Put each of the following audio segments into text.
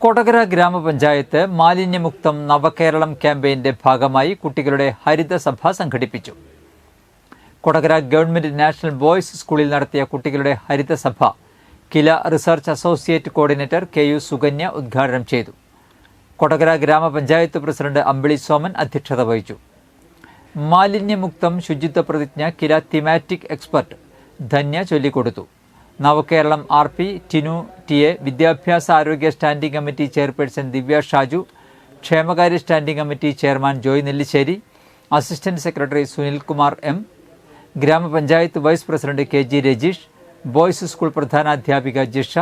കൊടകര ഗ്രാമപഞ്ചായത്ത് മാലിന്യമുക്തം നവകേരളം ക്യാമ്പയിന്റെ ഭാഗമായി കുട്ടികളുടെ ഹരിതസഭ സംഘടിപ്പിച്ചു. കൊടകര ഗവൺമെന്റ് നാഷണൽ ബോയ്സ് സ്കൂളിൽ നടത്തിയ കുട്ടികളുടെ ഹരിതസഭ KILA research associate coordinator K U Sukanya ഉദ്ഘാടനം ചെയ്തു. കൊടകര ഗ്രാമപഞ്ചായത്ത് പ്രസിഡന്റ് അമ്പിളി സോമൻ അധ്യക്ഷത വഹിച്ചു. മാലിന്യമുക്തം ശുചിത്വ പ്രതിജ്ഞ കില തിമാറ്റിക് എക്സ്പെർട്ട് ധന്യ ചൊല്ലിക്കൊടുത്തു. Navakeralam R P Tinu T A വിദ്യാഭ്യാസ ആരോഗ്യ standing committee chairperson Divya Shaju ക്ഷേമകാര്യ standing committee chairman Joy Nellissery assistant secretary Sunilkumar M ഗ്രാമപഞ്ചായത്ത് vice president K G Rajeesh boys school പ്രധാനാധ്യാപിക Jisha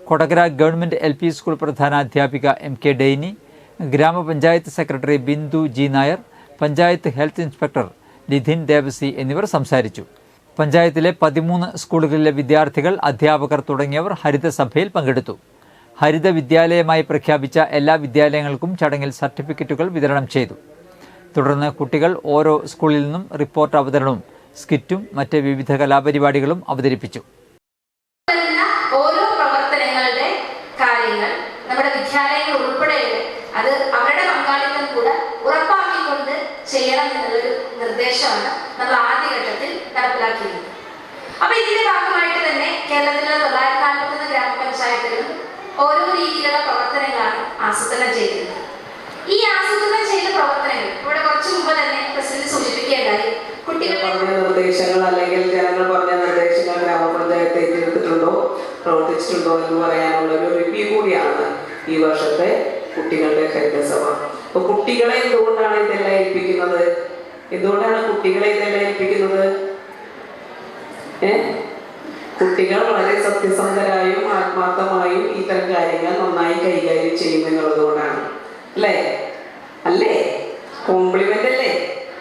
Kodakara government L P school പ്രധാനാധ്യാപിക M K Dainy ഗ്രാമപഞ്ചായത്ത് secretary Bindu G Nair panchayat health inspector Lithin Devasi എന്നിവർ സംസാരിച്ചു. പഞ്ചായത്തിലെ പതിമൂന്ന് സ്കൂളുകളിലെ വിദ്യാർത്ഥികൾ അധ്യാപകർ തുടങ്ങിയവർ ഹരിതസഭയിൽ പങ്കെടുത്തു. ഹരിത വിദ്യാലയമായി പ്രഖ്യാപിച്ച എല്ലാ വിദ്യാലയങ്ങൾക്കും ചടങ്ങിൽ സർട്ടിഫിക്കറ്റുകൾ വിതരണം ചെയ്തു. തുടർന്ന് കുട്ടികൾ ഓരോ സ്കൂളിൽ നിന്നും റിപ്പോർട്ട് അവതരണവും സ്കിറ്റും മറ്റ് വിവിധ കലാപരിപാടികളും അവതരിപ്പിച്ചു. ഓരോ പ്രവർത്തനങ്ങളുടെ കാര്യങ്ങൾ നമ്മുടെ അത് ചെയ്യണം എന്നുള്ളൊരു നിർദ്ദേശമാണ് നമ്മൾ ആദ്യഘട്ടത്തിൽ നടപ്പിലാക്കിയിരുന്നത് അപ്പൊ ഇതിന്റെ ഭാഗമായിട്ട് തന്നെ കേരളത്തിലെ തൊള്ളായിരത്തി നാൽപ്പത്തൊന്ന് ഗ്രാമപഞ്ചായത്തുകളും ഓരോ രീതിയിലുള്ള പ്രവർത്തനങ്ങളാണ് ആസൂത്രണം ചെയ്തിരുന്നത്. ഈ ആസൂത്രണം ചെയ്ത പ്രവർത്തനങ്ങൾ ഇവിടെ കുറച്ചു മുമ്പ് തന്നെ പ്രസിഡന്റ് സൂചിപ്പിക്കുകയുണ്ടായി. കുട്ടികളുടെ നിർദ്ദേശങ്ങൾ അല്ലെങ്കിൽ ജനങ്ങൾ പറഞ്ഞ നിർദ്ദേശങ്ങൾ ഗ്രാമപഞ്ചായത്ത് ഏറ്റെടുത്തിട്ടുണ്ടോ പ്രവർത്തിച്ചിട്ടുണ്ടോ എന്ന് പറയാനുള്ള ഒരു റിവ്യൂ കൂടിയാണ് ഈ വർഷത്തെ കുട്ടികളുടെ ഹരിതസഭ. അപ്പൊ കുട്ടികളെ എന്തുകൊണ്ടാണ് ഇതെല്ലാം ഏൽപ്പിക്കുന്നത്? എന്തുകൊണ്ടാണ് കുട്ടികളെ ഇതെല്ലാം ഏൽപ്പിക്കുന്നത്? കുട്ടികൾ വളരെ സത്യസന്ധരായും ആത്മാർത്ഥമായും ഇത്തരം കാര്യങ്ങൾ നന്നായി കൈകാര്യം ചെയ്യുമെന്നുള്ളത് കൊണ്ടാണ് അല്ലേ? അല്ലേ? കോംപ്ലിമെന്റ് അല്ലേ?